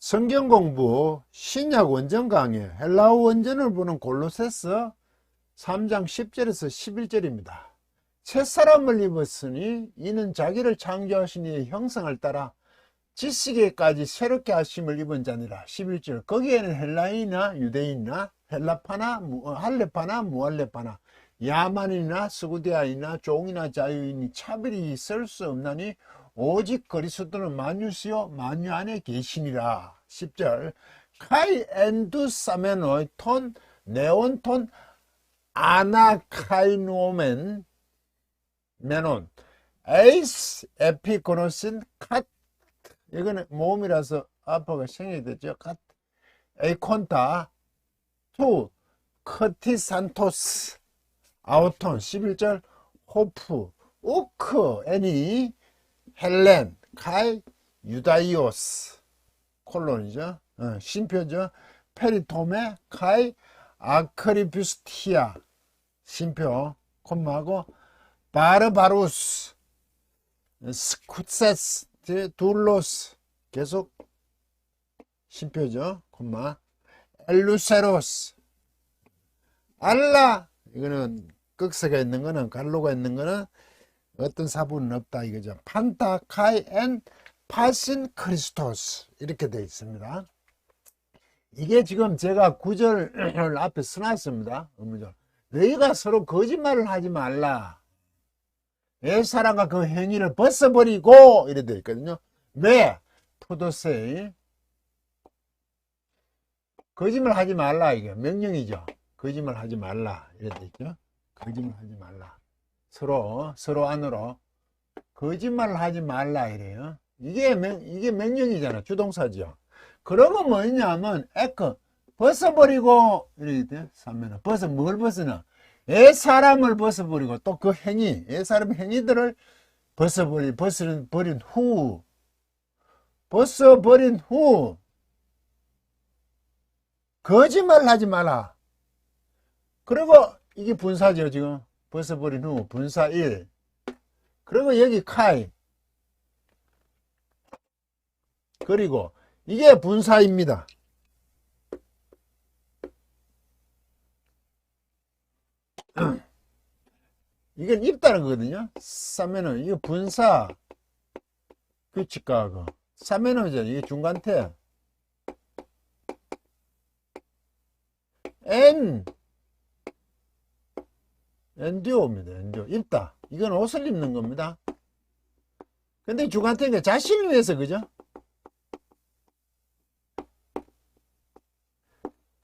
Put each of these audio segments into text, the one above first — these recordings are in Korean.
성경 공부 신약 원전 강의 헬라어 원전을 보는 골로새서 3장 10절에서 11절입니다. 새사람을 입었으니 이는 자기를 창조하신 이의 형상을 따라 지식에까지 새롭게 하심을 입은 자니라. 11절 거기에는 헬라인이나 유대인이나 헬라파나 무- 할레파나 무할레파나 야만이나 스구디아이나 종이나 자유인이 차별이 있을 수 없나니 오직 그리스도는 만유시요 만유 안에 계시니라. 10절. 카이 엔두 사메노이 톤 네온톤 아나카이노멘 메논. 에이스 에피코노신 캇 이거는 모음이라서 아빠가 생략이 되죠. 캇 에이콘타. 투. 커티산토스. 아우톤. 11절. 호프. 우크. 애니 헬렌 카이 유다이오스 콜론이죠. 어, 신표죠. 페리토메 카이 아크리뷰스티아 신표 콤마하고 바르바루스 스쿠세스 둘로스 계속 신표죠. 콤마 엘루세로스 알라 이거는 극세가 있는 거는 갈로가 있는 거는 어떤 사분은 없다 이거죠. 판타 카이 엔 파신 크리스토스 이렇게 되어 있습니다. 이게 지금 제가 구절을 앞에 써놨습니다. 의무절. 너희가 서로 거짓말을 하지 말라. 내 사랑과 그 행위를 벗어버리고 이래 되어 있거든요. 왜? 포도세이 거짓말 하지 말라 이게 명령이죠. 거짓말 하지 말라 이래 되어 있죠. 거짓말 하지 말라. 서로 서로 안으로 거짓말을 하지 말라 이래요. 이게 명, 이게 명령이잖아. 주동사죠. 그러면 뭐냐면 에크 벗어버리고 이렇게 돼. 삼면은 벗어 뭘 벗으나 애 사람을 벗어버리고 또 그 행위 애 사람 행위들을 벗어버리 벗어버린 후 벗어버린 후 거짓말 하지 마라. 그리고 이게 분사죠 지금 벗어버린 후 분사 1 그리고 여기 카이 그리고 이게 분사입니다. 이건 입다는 거거든요. 싸면은 이거 분사 규칙가하고 싸면은죠. 이게 중간태 N 엔듀오입니다. 엔듀오 입다. 이건 옷을 입는 겁니다. 근데 중간태가 자신을 위해서 그죠?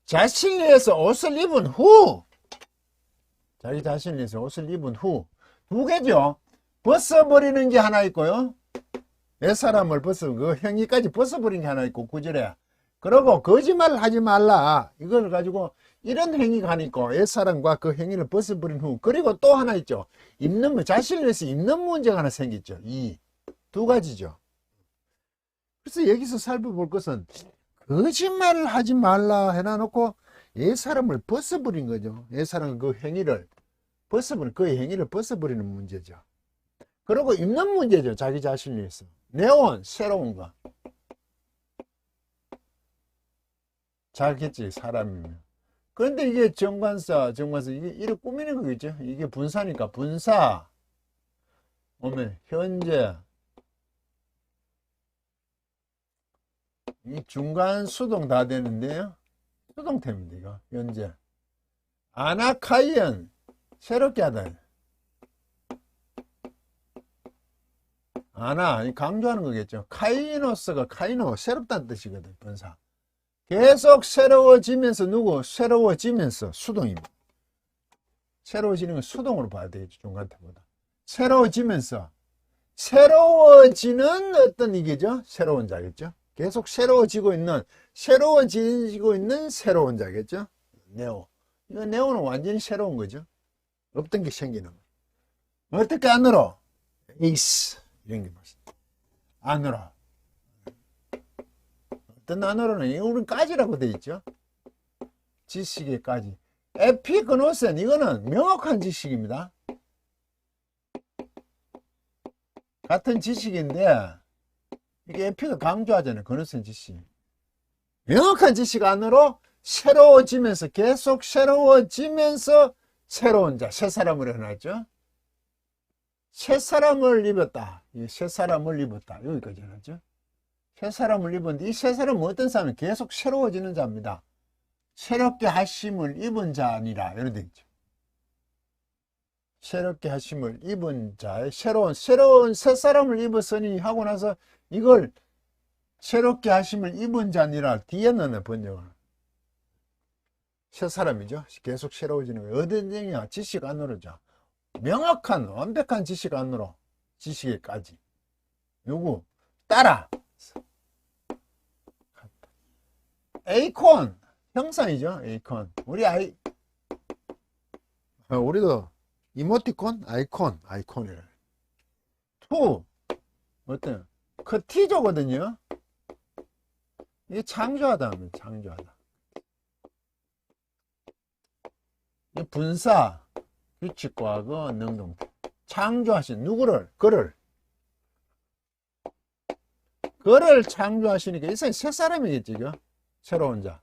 자신을 위해서 옷을 입은 후 자기 자신을 위해서 옷을 입은 후 두 개죠. 벗어버리는 게 하나 있고요. 내 사람을 벗어 그 행위까지 벗어버리는 게 하나 있고 구절에 그러고 거짓말을 하지 말라 이걸 가지고 이런 행위가 있고 옛사람과 그 행위를 벗어버린 후 그리고 또 하나 있죠. 입는 문- 자신을 위해서 입는 문제가 하나 생겼죠. 이 두 가지죠. 그래서 여기서 살펴볼 것은 거짓말을 하지 말라 해놔놓고 옛사람을 벗어버린 거죠. 옛사람 그 행위를 벗어버린 그 행위를 벗어버리는 문제죠. 그리고 입는 문제죠. 자기 자신을 위해서. 내온 새로운 거. 잘겠지 사람이면. 그런데 이게 정관사, 정관사 이게 이렇게 꾸미는 거겠죠. 이게 분사니까 분사. 오면 현재 이 중간 수동 다 되는데요. 수동태입니다. 이거 현재. 아나카이언 새롭게 하다. 아나 이 강조하는 거겠죠. 카이노스가 카이노 새롭다는 뜻이거든. 분사. 계속 새로워지면서 누구 새로워지면서 수동입니다. 새로워지는 건 수동으로 봐야 되겠죠. 중간태보다. 새로워지면서 새로워지는 어떤 이게죠? 새로운 자겠죠? 계속 새로워지고 있는, 새로워지고 있는 새로운 자겠죠? 네오. 이거 네오는 완전히 새로운 거죠? 없던 게 생기는 거. 어떻게 안으로? 에이스. 이런 게 맞습니다. 안으로. 어떤 안으로는, 이거는 까지라고 돼 있죠? 지식의 까지. 에피그노센, 이거는 명확한 지식입니다. 같은 지식인데 이게 에피가 강조하잖아요. 그노센 지식. 명확한 지식 안으로 새로워지면서 계속 새로워지면서 새로운 자, 새 사람으로 해놨죠. 새 사람을 입었다. 이새 사람을 입었다. 여기까지 해놨죠. 새 사람을 입었는데 이 새 사람은 어떤 사람은 계속 새로워지는 자입니다. 새롭게 하심을 입은 자니라 이런 데 있죠. 새롭게 하심을 입은 자의 새로운 새로운 새 사람을 입었으니 하고 나서 이걸 새롭게 하심을 입은 자니라 뒤에 넣는 번역을 새 사람이죠. 계속 새로워지는 거예요. 어디냐 지식 안으로죠. 명확한 완벽한 지식 안으로 지식에까지 요구 따라 에이콘 형상이죠. 에이콘 우리 아이 어, 우리도 이모티콘 아이콘 아이콘이래 투 어때요? 그 T조거든요. 이게 창조하다 하면 창조하다. 이 분사, 규칙과학어, 능동태. 창조하신 누구를? 그를. 그를 창조하시니까 이 사람이 새 사람이겠지, 그 새로운 자.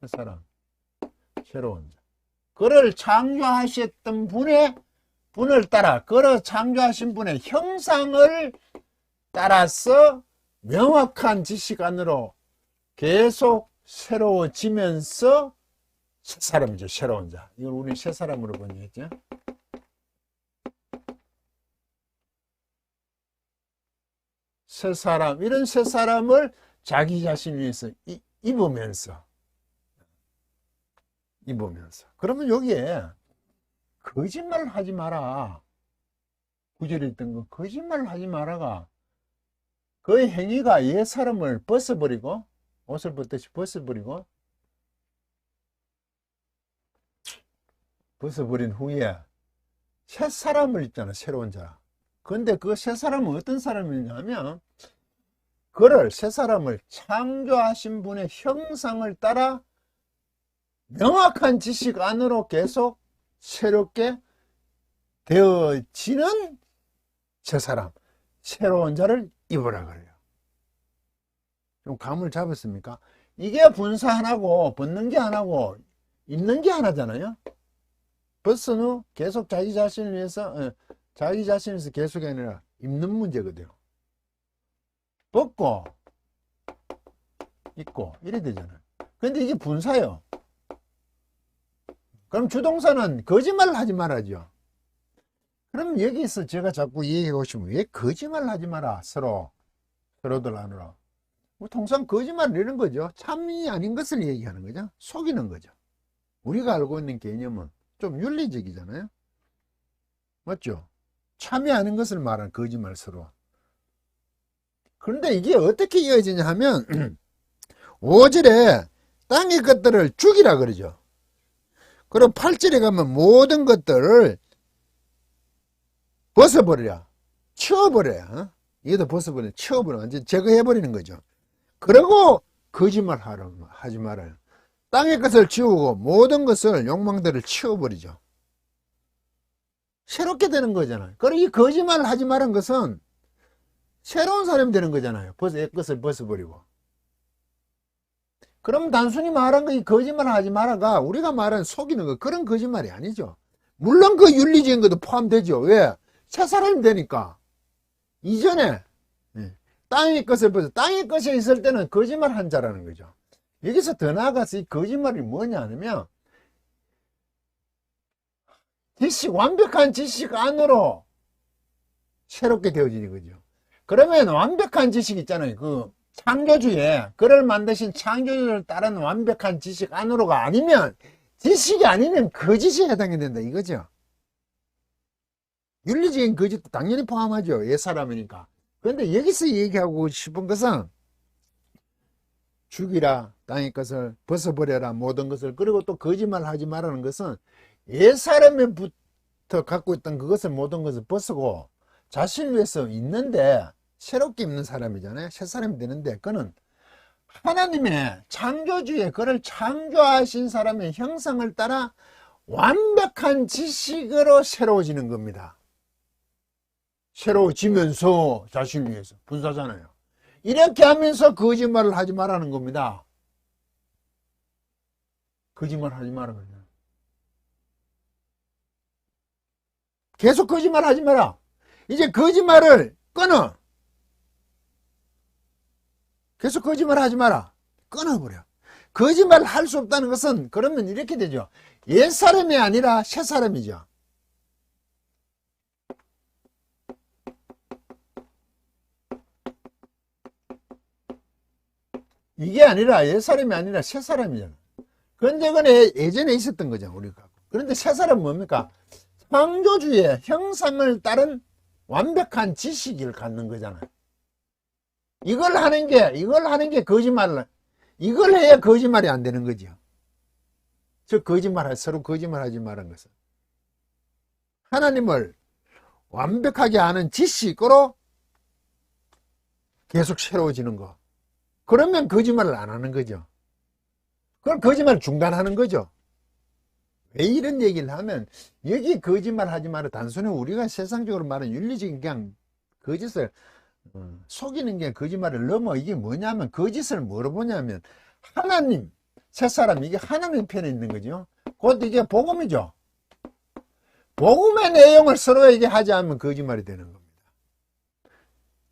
새 사람. 새로운 자. 그를 창조하셨던 분의 분을 따라, 그를 창조하신 분의 형상을 따라서 명확한 지식 안으로 계속 새로워지면서 새 사람이죠. 새로운 자. 이걸 우리 새 사람으로 번역했죠. 새 사람, 이런 새 사람을 자기 자신 위해서 이- 입으면서. 입으면서. 그러면 여기에 거짓말 하지 마라. 구절에 있던 거. 거짓말 하지 마라가 그 행위가 옛 사람을 벗어버리고 옷을 벗듯이 벗어버리고 벗어버린 후에 새 사람을 입잖아 새로운 자 근데 그새 사람은 어떤 사람이냐면 그를 새 사람을 창조하신 분의 형상을 따라 명확한 지식 안으로 계속 새롭게 되어지는 새 사람 새로운 자를 입으라 그래요. 좀 감을 잡았습니까? 이게 분사 하나고 벗는 게 하나고 입는 게 하나잖아요. 벗은 후 계속 자기 자신을 위해서 어, 자기 자신을 위해서 계속이 아니라 입는 문제거든요. 벗고 입고 이래 되잖아요. 근데 이게 분사요. 그럼 주동사는 거짓말을 하지 말아죠. 그럼 여기서 제가 자꾸 얘기하고 싶으면 왜 거짓말 하지 마라 서로 서로들 안으로 뭐 통상 거짓말 이런 거죠 참이 아닌 것을 얘기하는 거죠 속이는 거죠 우리가 알고 있는 개념은 좀 윤리적이잖아요 맞죠 아닌 것을 말하는 거짓말 서로. 그런데 이게 어떻게 이어지냐 하면 5절에 땅의 것들을 죽이라 그러죠. 그럼 8절에 가면 모든 것들을 벗어버려야 치워버려야 어? 얘도 벗어버려 치워버려 완전 제거해버리는 거죠. 그리고 거짓말 하지 말아요. 땅의 것을 치우고 모든 것을 욕망들을 치워버리죠 새롭게 되는 거잖아요. 그리고 이 거짓말을 하지 말은 것은 새로운 사람이 되는 거잖아요. 벗어, 옛 것을 벗어버리고. 그럼 단순히 말한 거 이 거짓말 하지 마라가 우리가 말하는 속이는 거 그런 거짓말이 아니죠. 물론 그 윤리적인 것도 포함되죠. 왜? 새 사람이 되니까. 이전에 예, 땅의 것을 벗어 땅의 것에 있을 때는 거짓말 한 자라는 거죠. 여기서 더 나아가서 이 거짓말이 뭐냐 하면 지식 완벽한 지식 안으로 새롭게 되어지는 거죠. 그러면 완벽한 지식 있잖아요. 그 창조주의 그를 만드신 창조주를 따른 완벽한 지식 안으로가 아니면 지식이 아니면 거짓에 해당이 된다 이거죠. 윤리적인 거짓도 당연히 포함하죠. 옛 사람이니까. 그런데 여기서 얘기하고 싶은 것은 죽이라 땅의 것을 벗어버려라 모든 것을 그리고 또 거짓말 하지 말라는 것은 옛 사람에부터 갖고 있던 그것을 모든 것을 벗고 자신을 위해서 있는데 새롭게 입는 사람이잖아요. 새 사람이 되는데 그는 하나님의 창조주의 그를 창조하신 사람의 형상을 따라 완벽한 지식으로 새로워지는 겁니다. 새로워지면서 자신을 위해서 분사잖아요. 이렇게 하면서 거짓말을 하지 말라는 겁니다. 거짓말 하지 말라 그러죠. 계속 거짓말 하지 마라. 이제 거짓말을 끊어. 계속 거짓말 하지 마라. 끊어버려. 거짓말을 할수 없다는 것은 그러면 이렇게 되죠. 옛 사람이 아니라 새 사람이죠. 이게 아니라 옛 사람이 아니라 새 사람이잖아. 그런데 그건 예- 예전에 있었던 거죠, 우리가. 그런데 새 사람은 뭡니까? 창조주의 형상을 따른 완벽한 지식을 갖는 거잖아요. 이걸 하는 게, 이걸 하는 게 거짓말을, 이걸 해야 거짓말이 안 되는 거죠. 저 거짓말, 서로 거짓말 하지 말은 것은. 하나님을 완벽하게 아는 지식으로 계속 새로워지는 거. 그러면 거짓말을 안 하는 거죠. 그걸 거짓말 중단하는 거죠. 왜 이런 얘기를 하면 여기 거짓말 하지 마라. 단순히 우리가 세상적으로 말하는 윤리적인 그냥 거짓을 어, 속이는 게 거짓말을 넘어 이게 뭐냐면 거짓을 뭐로 보냐면 하나님 새 사람 이게 하나님 편에 있는 거죠. 곧 이게 복음이죠. 복음의 내용을 서로에게 하지 않으면 거짓말이 되는 겁니다.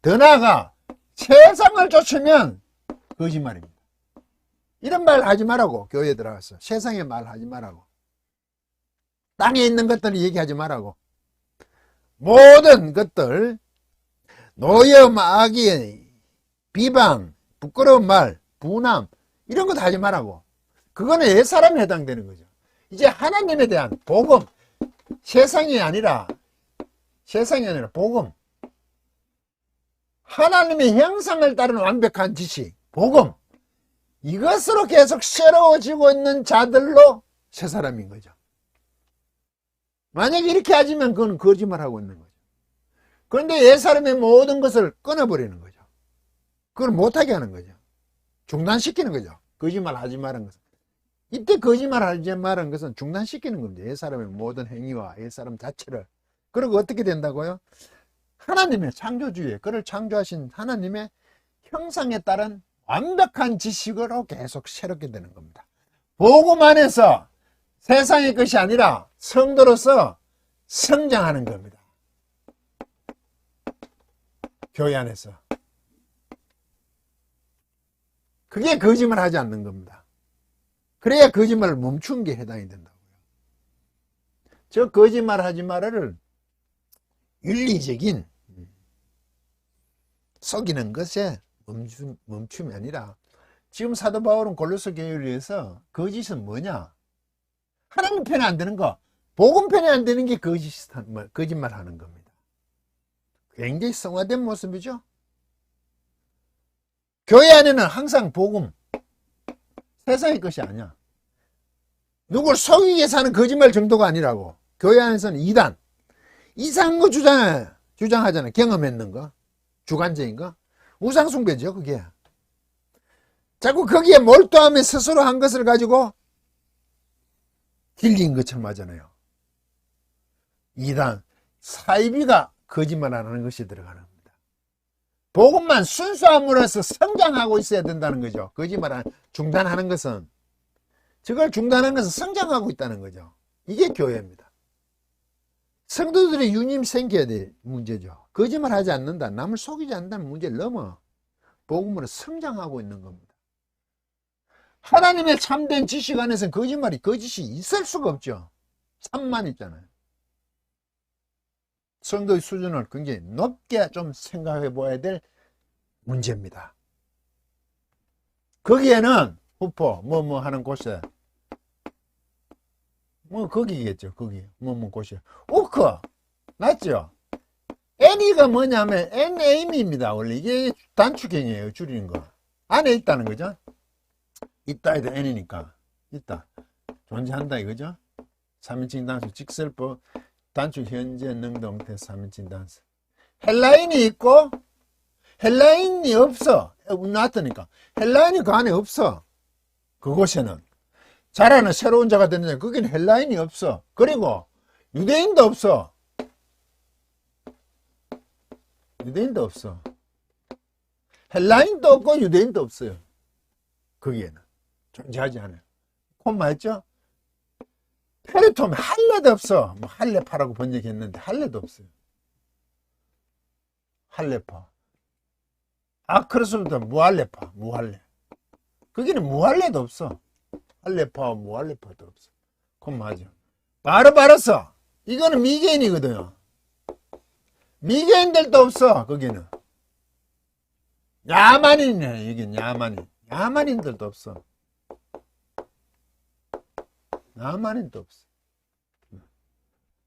더 나아가 세상을 쫓으면 거짓말입니다. 이런 말 하지 말라고 교회에 들어가서 세상에 말 하지 말라고 땅에 있는 것들을 얘기하지 말라고 모든 것들 노염, 악의, 비방, 부끄러운 말, 분함 이런 거 다 하지 말라고 그거는 옛 사람에 해당되는 거죠. 이제 하나님에 대한 복음 세상이 아니라 세상이 아니라 복음 하나님의 형상을 따른 완벽한 지식 복음 이것으로 계속 새로워지고 있는 자들로 새 사람인 거죠. 만약에 이렇게 하지만 그건 거짓말하고 있는 거죠. 그런데 옛 사람의 모든 것을 끊어버리는 거죠. 그걸 못하게 하는 거죠. 중단시키는 거죠. 거짓말 하지 말은 것은. 이때 거짓말 하지 말은 것은 중단시키는 겁니다. 옛 사람의 모든 행위와 옛 사람 자체를. 그리고 어떻게 된다고요? 하나님의 창조주의, 그를 창조하신 하나님의 형상에 따른 완벽한 지식으로 계속 새롭게 되는 겁니다. 복음 안에서 세상의 것이 아니라 성도로서 성장하는 겁니다. 교회 안에서. 그게 거짓말 하지 않는 겁니다. 그래야 거짓말을 멈춘 게 해당이 된다고요. 저 거짓말 하지 말을 윤리적인 속이는 것에 멈춤, 멈춤이 아니라 지금 사도 바울은 골로새 교회를 위해서 거짓은 뭐냐? 하나님 편에 안 되는 거, 복음 편에 안 되는 게 거짓, 거짓말 하는 겁니다. 굉장히 성화된 모습이죠. 교회 안에는 항상 복음, 세상의 것이 아니야. 누굴 위해서 하는 거짓말 정도가 아니라고. 교회 안에서는 이단, 이상한 거 주장, 주장하잖아요. 경험했는 거, 주관적인 거. 우상숭배죠, 그게. 자꾸 거기에 몰두하며 스스로 한 것을 가지고 길린 것처럼 하잖아요. 이단, 사이비가 거짓말 안 하는 것이 들어가는 겁니다. 복음만 순수함으로써 성장하고 있어야 된다는 거죠. 거짓말 안, 중단하는 것은. 저걸 중단하는 것은 성장하고 있다는 거죠. 이게 교회입니다. 성도들의 유님 생겨야 될 문제죠. 거짓말 하지 않는다. 남을 속이지 않는다는 문제를 넘어 복음으로 성장하고 있는 겁니다. 하나님의 참된 지식 안에서는 거짓말이 거짓이 있을 수가 없죠. 참만 있잖아요. 성도의 수준을 굉장히 높게 좀 생각해 보아야 될 문제입니다. 거기에는 후포 뭐 뭐 하는 곳에 뭐 거기겠죠. 거기 뭐 뭐 곳이 오크 맞죠? N이가 뭐냐면 NAM입니다. 원래 이게 단축형이에요. 줄이는 거. 안에 있다는 거죠. 있다 해도 N이니까. 있다. 존재한다 이거죠. 3인칭 단수 직설법 단축 현재 능동태 3인칭 단수. 헬라인이 있고 헬라인이 없어. 나왔다니까. 헬라인이 그 안에 없어. 그곳에는. 자라는 새로운 자가 되는데 거기는 헬라인이 없어. 그리고 유대인도 없어. 유대인도 없어. 헬라인도 없고 유대인도 없어요. 거기에는. 존재하지 않아요. 콤마 했죠? 페르톰 할례도 없어. 뭐 할례파라고 번역했는데 할례도 없어요. 할례파. 아크로스부터 무할례파, 무할례. 거기는 무할례도 없어. 할례파, 무할례파도 없어. 콤마죠. 바르바르스. 이거는 미개인이거든요. 미개인들도 없어, 거기는. 야만인이네, 여긴 야만인. 야만인들도 없어. 야만인도 없어.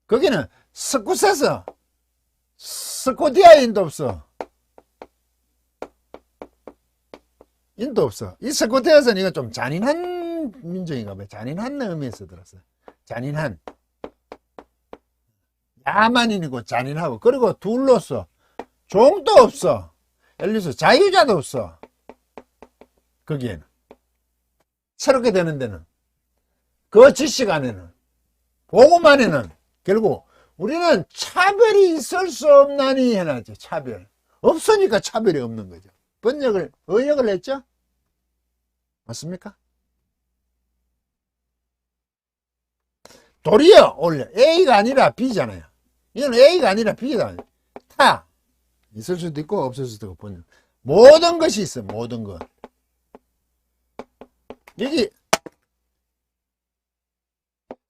거기는 스쿠세서, 스코디아인도 없어. 인도 없어. 이 스코디아에서는 이거 좀 잔인한 민족인가 봐요. 잔인한 의미에서 들었어요. 잔인한. 야만인이고 잔인하고. 그리고 둘로서 종도 없어. 들어서 자유자도 없어. 거기에는. 새롭게 되는 데는. 그 지식 안에는. 복음 안에는. 결국 우리는 차별이 있을 수 없나니 해놨죠. 차별. 없으니까 차별이 없는 거죠. 번역을, 의역을 했죠? 맞습니까? 도리어 올려. A가 아니라 B잖아요. 이건 A가 아니라 B다. 타. 있을 수도 있고 없을 수도 있고 번역. 모든 것이 있어. 모든 것. 여기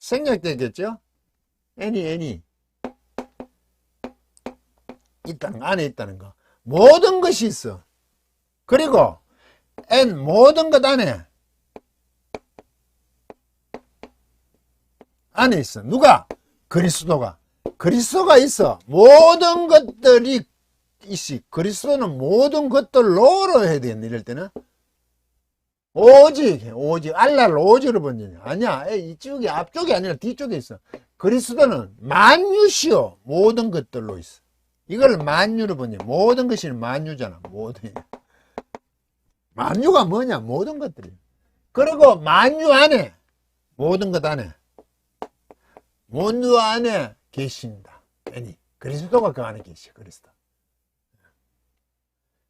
생략되겠죠? any any 있다는 거, 안에 있다는 거. 모든 것이 있어. 그리고 and 모든 것 안에 안에 있어. 누가? 그리스도가. 그리스도가 있어. 모든 것들이 있어. 그리스도는 모든 것들로로 해야 되겠네. 이럴 때는. 오직, 오직, 알라를 오직으로 번지냐. 아니야. 이쪽이 앞쪽이 아니라 뒤쪽에 있어. 그리스도는 만유시요. 모든 것들로 있어. 이걸 만유로 번지. 모든 것이 만유잖아. 모든. 만유가 뭐냐? 모든 것들이. 그리고 만유 안에, 모든 것 안에, 만유 안에 계신다. 아니, 그리스도가 그 안에 계시, 그리스도.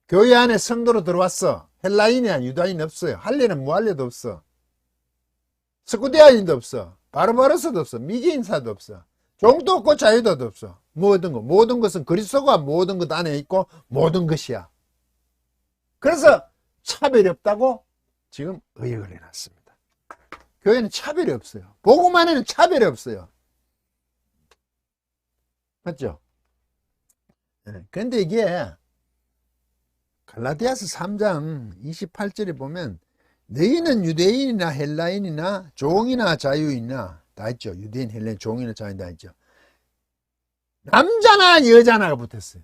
교회 안에 성도로 들어왔어. 헬라인이야, 유다인 없어요. 할례는 무할례도 없어. 스쿠디아인도 없어. 바르바르스도 없어. 미개인사도 없어. 종도 없고 자유도 없어. 모든 것. 모든 것은 그리스도가 모든 것 안에 있고 모든 것이야. 그래서 차별이 없다고 지금 의역을 해놨습니다. 교회는 차별이 없어요. 안에는 차별이 없어요. 맞죠? 예, 그런데 이게 갈라디아서 3장 28절에 보면 너희는 유대인이나 헬라인이나 종이나 자유인이나 다 있죠. 유대인, 헬라인, 종이나 자유인 다 있죠. 남자나 여자나가 붙었어요.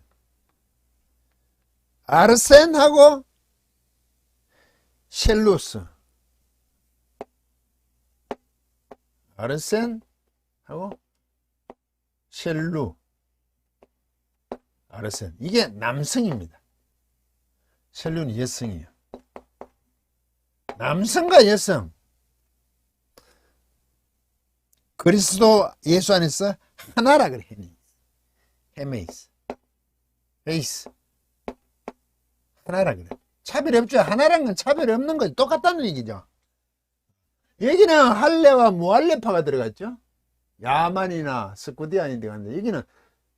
아르센하고 셀루스 아르센하고 셀루 아르센 이게 남성입니다. 셀루는 여성이에요. 남성과 여성 그리스도 예수 안에서 하나라 그래 헤메이스. 헤이스. 하나라 그래. 차별이 없죠. 하나란 건 차별이 없는 거지. 똑같다는 얘기죠. 여기는 할례와 무할례파가 들어갔죠. 야만이나 스쿠디안이 들어갔는데 여기는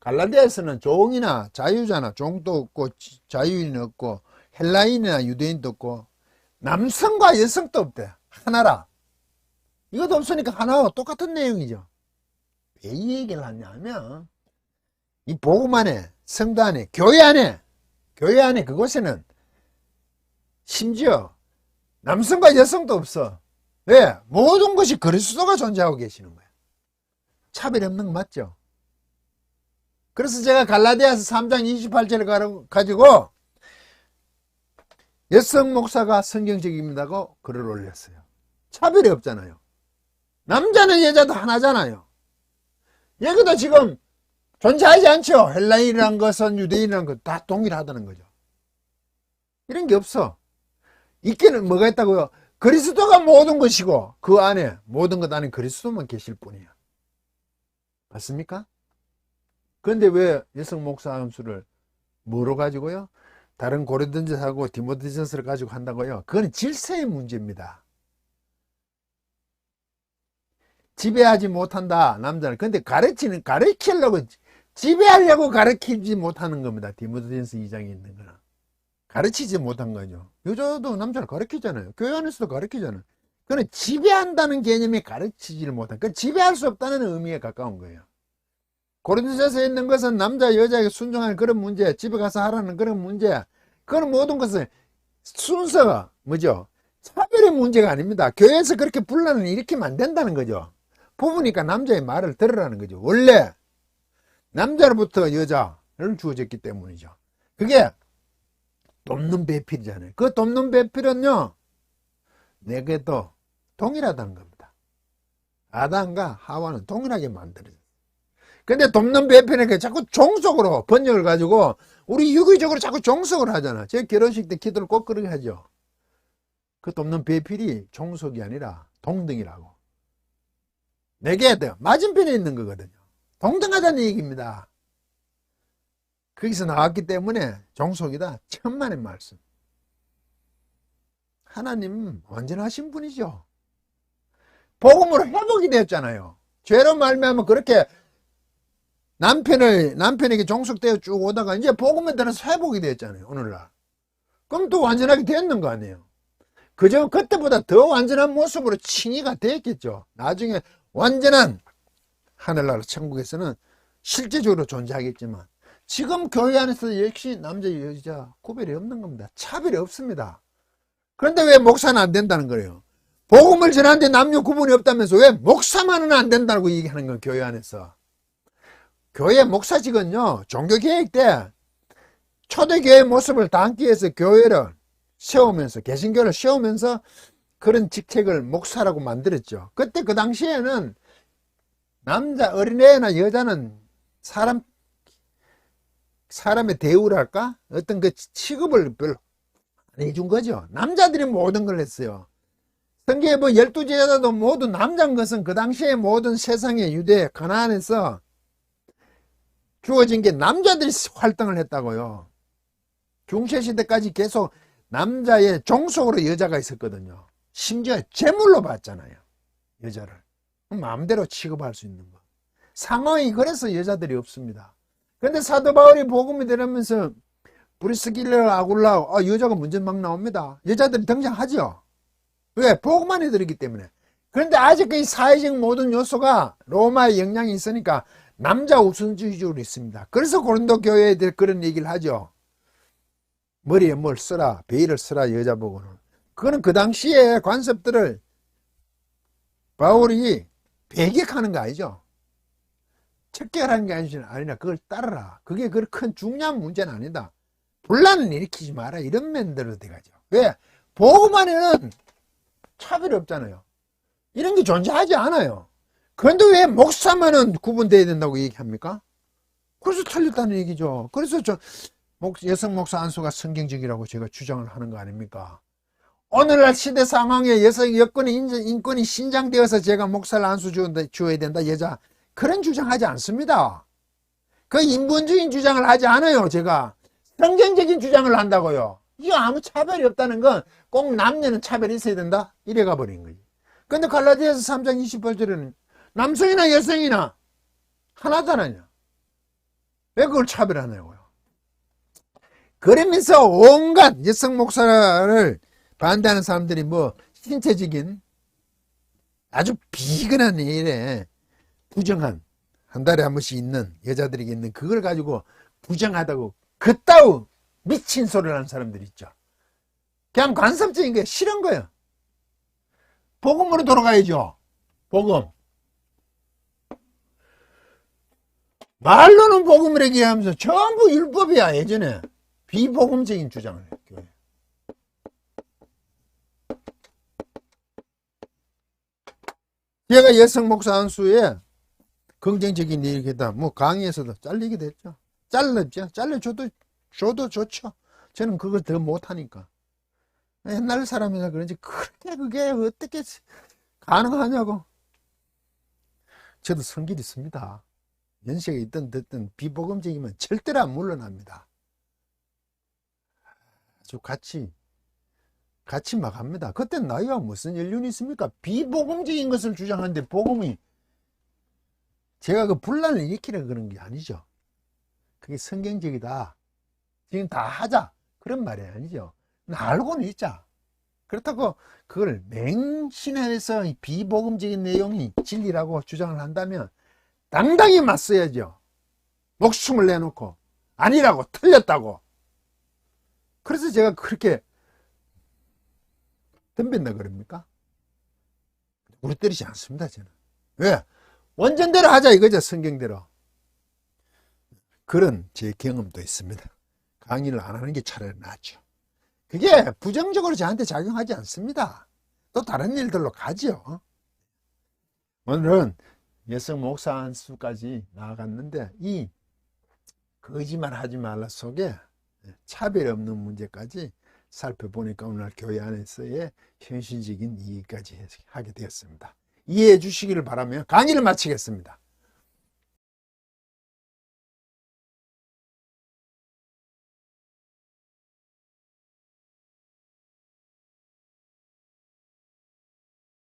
갈라디아에서는 종이나 자유자나 종도 없고 자유인이 없고 헬라인이나 유대인도 없고 남성과 여성도 없대. 하나라. 이것도 없으니까 하나와 똑같은 내용이죠. 왜 이 얘기를 하냐면 이 복음 안에 성도 안에 교회 안에 교회 안에 그곳에는 심지어 남성과 여성도 없어. 왜? 모든 것이 그리스도가 존재하고 계시는 거야. 차별이 없는 거 맞죠? 그래서 제가 갈라디아서 3장 28절을 가지고 여성 목사가 성경적입니다고 글을 올렸어요. 차별이 없잖아요. 남자는 여자도 하나잖아요. 여기도 지금 존재하지 않죠. 헬라인이란 것은 유대인이란 것 다 동일하다는 거죠. 이런 게 없어. 있기는 뭐가 있다고요? 그리스도가 모든 것이고 그 안에 모든 것 안에 그리스도만 계실 뿐이야. 맞습니까? 그런데 왜 여성 목사 함수를 뭐로 가지고요? 다른 고린도전서하고 디모데전서를 가지고 한다고요. 그건 질서의 문제입니다. 지배하지 못한다 남자는. 근데 가르치는 가르치려고 지배하려고 가르치지 못하는 겁니다. 디모데전서 2장에 있는 거는 가르치지 못한 거죠. 여자도 남자를 가르치잖아요. 교회 안에서도 가르치잖아요. 그는 지배한다는 개념이 가르치지를 못한. 그 지배할 수 없다는 의미에 가까운 거예요. 고린도서에 있는 것은 남자 여자에게 순종하는 그런 문제, 집에 가서 하라는 그런 문제, 그런 모든 것은 순서가 뭐죠? 차별의 문제가 아닙니다. 교회에서 그렇게 분란을 일으키면 안 된다는 거죠. 부부니까 남자의 말을 들으라는 거죠. 원래 남자로부터 여자를 주어졌기 때문이죠. 그게 돕는 배필이잖아요. 그 돕는 배필은요, 내게도 동일하다는 겁니다. 아담과 하와는 동일하게 만들어졌어요. 근데 돕는 배필에게 자꾸 종속으로 번역을 가지고 우리 유교적으로 자꾸 종속을 하잖아. 제 결혼식 때 기도를 꼭 그렇게 하죠. 그 돕는 배필이 종속이 아니라 동등이라고. 내게 돼요. 맞은편에 있는 거거든요. 동등하다는 얘기입니다. 거기서 나왔기 때문에 종속이다. 천만의 말씀. 하나님 완전하신 분이죠. 복음으로 회복이 되었잖아요. 죄로 말미암아 그렇게 남편을 남편에게 종속되어 쭉 오다가 이제 복음에 따라서 회복이 되었잖아요. 오늘날. 그럼 또 완전하게 됐는 거 아니에요. 그저 그때보다 더 완전한 모습으로 칭의가 됐겠죠. 나중에 완전한 하늘나라 천국에서는 실제적으로 존재하겠지만 지금 교회 안에서 역시 남자 여자 구별이 없는 겁니다. 차별이 없습니다. 그런데 왜 목사는 안 된다는 거예요? 복음을 전하는데 남녀 구분이 없다면서 왜 목사만은 안 된다고 얘기하는 거예요, 교회 안에서. 교회 목사직은요, 종교계획 때 초대교회 모습을 담기 위해서 교회를 세우면서, 개신교를 세우면서 그런 직책을 목사라고 만들었죠. 그때 그 당시에는 남자, 어린애나 여자는 사람, 사람의 대우랄까? 어떤 그 취급을 별로 안 해준 거죠. 남자들이 모든 걸 했어요. 성경에 뭐 열두 제자도 모두 남자인 것은 그 당시에 모든 세상의 유대 가나안에서 주어진 게 남자들이 활동을 했다고요. 중세 시대까지 계속 남자의 종속으로 여자가 있었거든요. 심지어 제물로 봤잖아요. 여자를. 마음대로 취급할 수 있는 거. 상황이 그래서 여자들이 없습니다. 근데 사도 바울이 복음이 되면서 브리스길라 아굴라 아, 여자가 문제 막 나옵니다. 여자들이 등장하죠. 왜? 복음만 해드리기 때문에. 그런데 아직 그 사회적 모든 요소가 로마의 영향이 있으니까 남자 우선주의적으로 있습니다. 그래서 고린도 교회에 대해 그런 얘기를 하죠. 머리에 뭘 쓰라, 베일을 쓰라, 여자 보고는. 그거는 그 당시에 관습들을 바울이 배격하는 거 아니죠. 척결하는 게 아니라 그걸 따르라. 그게 그렇게 큰 중요한 문제는 아니다. 분란을 일으키지 마라. 이런 면대로 돼가죠. 왜? 안에는 차별이 없잖아요. 이런 게 존재하지 않아요. 그런데 왜 목사만은 구분돼야 된다고 얘기합니까? 그래서 틀렸다는 얘기죠. 그래서 저 여성 목사 안수가 성경적이라고 제가 주장을 하는 거 아닙니까? 오늘날 시대 상황에 여성 여건이 인권이 신장되어서 제가 목사를 안수 주어야 된다 여자 그런 주장하지 않습니다. 그 인본주의 주장을 하지 않아요. 제가 성경적인 주장을 한다고요. 이거 아무 차별이 없다는 건 꼭 남녀는 차별이 있어야 된다 이래 가 버린 거지. 근데 갈라디아서 3장 28절에는 남성이나 여성이나 하나잖아요. 왜 그걸 차별하냐고요. 그러면서 온갖 여성 목사를 반대하는 사람들이 뭐 신체적인 아주 비근한 일에 부정한 한 달에 한 번씩 있는 여자들에게 있는 그걸 가지고 부정하다고 그따위 미친 소리를 하는 사람들이 있죠. 그냥 관습적인 게 싫은 거예요. 복음으로 돌아가야죠. 복음. 말로는 복음을 얘기하면서 전부 율법이야 예전에. 비복음적인 주장을 교회. 제가 여성 목사 한수에 긍정적인 얘기다. 뭐 강의에서도 잘리게 됐죠. 잘랐죠. 잘려줘도 줘도 좋죠. 저는 그걸 더 못하니까. 옛날 사람이라 그런지 그렇게 그게 어떻게 가능하냐고. 저도 성질이 있습니다 연세가 있든 됐든 비복음적이면 절대로 안 물러납니다. 쭉 같이 같이 막 합니다. 그때 나이와 무슨 연륜이 있습니까? 비복음적인 것을 주장하는데 복음이 제가 그 분란을 일으키려 그런 게 아니죠. 그게 성경적이다. 지금 다 하자. 그런 말이 아니죠. 알고는 있자. 그렇다고 그걸 맹신해서 이 비복음적인 내용이 진리라고 주장을 한다면 당당히 맞서야죠. 목숨을 내놓고 아니라고 틀렸다고. 그래서 제가 그렇게 덤빈다 그럽니까? 우리 때리지 않습니다, 저는. 왜? 원전대로 하자 이거죠, 성경대로. 그런 제 경험도 있습니다. 강의를 안 하는 게 차라리 낫죠. 그게 부정적으로 저한테 작용하지 않습니다. 또 다른 일들로 가죠. 오늘은 여성 목사 한 수까지 나아갔는데 이 거짓말 하지 말라 속에 차별 없는 문제까지 살펴보니까 오늘 교회 안에서의 현실적인 이해까지 하게 되었습니다. 이해해 주시기를 바라며 강의를 마치겠습니다.